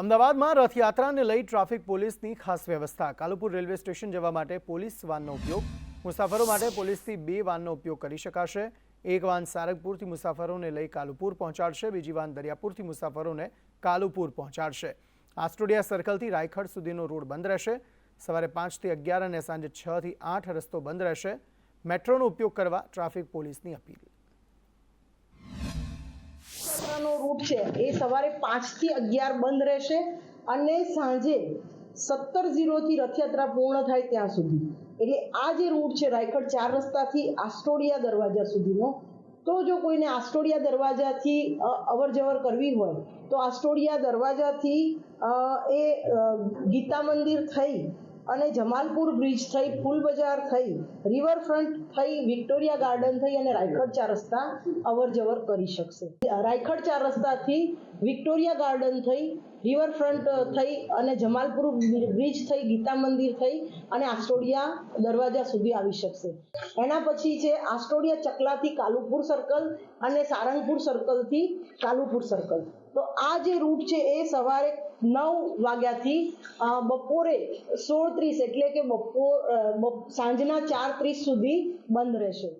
અમદાવાદમાં રથયાત્રાને લઈ ટ્રાફિક પોલીસની ખાસ વ્યવસ્થા. કાલુપુર રેલવે સ્ટેશન જવા માટે પોલીસ વાનનો ઉપયોગ. મુસાફરો માટે પોલીસથી બે વાનનો ઉપયોગ કરી શકાશે. એક વાન સારંગપુરથી મુસાફરોને લઈ કાલુપુર પહોંચાડશે. બીજી વાન દરિયાપુરથી મુસાફરોને કાલુપુર પહોંચાડશે. આસ્ટોડિયા સર્કલથી રાયખડ સુધીનો રોડ બંધ રહેશે. સવારે પાંચથી અગિયાર અને સાંજે છથી આઠ રસ્તો બંધ રહેશે. મેટ્રોનો ઉપયોગ કરવા ટ્રાફિક પોલીસની અપીલ. રૂટ છે. એ સવારે પાંચથી અગિયાર બંધ રહેશે અને સાંજે સત્તર ઝીરોથી રથયાત્રા પૂર્ણ થાય ત્યાં સુધી. એટલે આ જે રૂટ છે રાયખડ ચાર રસ્તાથી આસ્ટોડિયા દરવાજા સુધીનો, તો જો કોઈને આસ્ટોડિયા દરવાજાથી અવર જવર કરવી હોય, તો આસ્ટોડિયા દરવાજાથી એ ગીતા મંદિર થઈ અને જમાલપુર બ્રિજ થઈ ફૂલ બજાર થઈ રિવરફ્રન્ટ થઈ વિક્ટોરિયા ગાર્ડન થઈ અને રાયખડ ચાર રસ્તા અવર જવર કરી શકશે. રાયખડ ચાર રસ્તાથી વિક્ટોરિયા ગાર્ડન થઈ, રિવરફ્રન્ટ થઈ અને જમાલપુર બ્રિજ થઈ, ગીતા મંદિર થઈ અને આસ્ટોડિયા દરવાજા સુધી આવી શકશે. એના પછી છે આસ્ટોડિયા ચકલાથી કાલુપુર સર્કલ અને સારંગપુર સર્કલથી કાલુપુર સર્કલ તો આ જે રૂટ છે એ સવારે નવ વાગ્યાથી બપોરે સોળ ત્રીસ એટલે કે બપોર સાંજના ચાર ત્રીસ સુધી બંધ રહેશે.